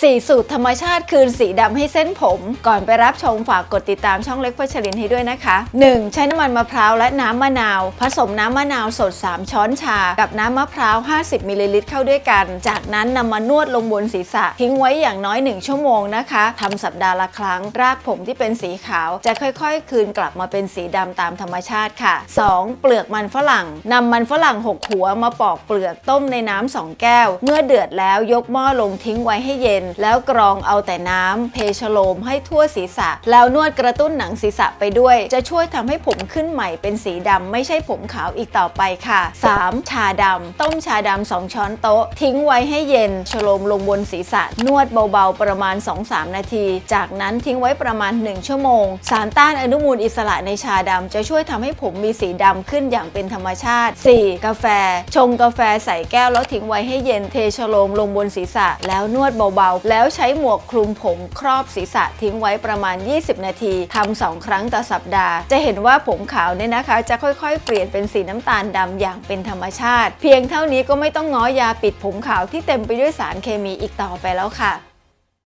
4สูตรธรรมชาติคืนสีดำให้เส้นผม ก่อนไปรับชมฝากกดติดตามช่องเล็กพัชรินให้ด้วยนะคะ 1. ใช้น้ำมันมะพร้าวและน้ำมะนาว ผสมน้ำมะนาวสด 3 ช้อนชา กับน้ำมะพร้าว 50มิลลิลิตรเข้าด้วยกัน จากนั้นนำมานวดลงบนศีรษะ ทิ้งไว้อย่างน้อย 1 ชั่วโมงนะคะทำสัปดาห์ละครั้ง รากผมที่เป็นสีขาว จะค่อยๆ คืนกลับมาเป็นสีดำตามธรรมชาติค่ะ 2. เปลือกมันฝรั่งนำมันฝรั่งหกหัวมาปอกเปลือกต้มในน้ำสองแก้ว เมื่อเดือดแล้วยกหม้อลงทิ้งไว้ให้เย็นแล้วกรองเอาแต่น้ำเทชโลมให้ทั่วศีรษะ แล้วนวดกระตุ้นหนังศีรษะไปด้วย จะช่วยทำให้ผมขึ้นใหม่เป็นสีดำไม่ใช่ผมขาวอีกต่อไปค่ะ 3. ชาดำต้มชาดำสองช้อนโต๊ะ ทิ้งไว้ให้เย็นชโลมลงบนศีรษะ นวดเบาๆประมาณ 2-3 นาที จากนั้นทิ้งไว้ประมาณ 1 ชั่วโมง สารต้านอนุมูลอิสระในชาดำจะช่วยทำให้ผมมีสีดำขึ้นอย่างเป็นธรรมชาติ 4. กาแฟ ชงกาแฟใส่แก้วแล้วทิ้งไว้ให้เย็นเทชโลมลงบนศีรษะ แล้วนวดเบาๆแล้วใช้หมวกคลุมผมครอบศีรษะทิ้งไว้ประมาณ 20 นาทีทำสองครั้งต่อสัปดาห์ จะเห็นว่าผมขาวเนี่ยนะคะ จะค่อยๆ เปลี่ยนเป็นสีน้ำตาลดำอย่างเป็นธรรมชาติ เพียงเท่านี้ก็ไม่ต้องง้อยาปิดผมขาวที่เต็มไปด้วยสารเคมีอีกต่อไปแล้วค่ะ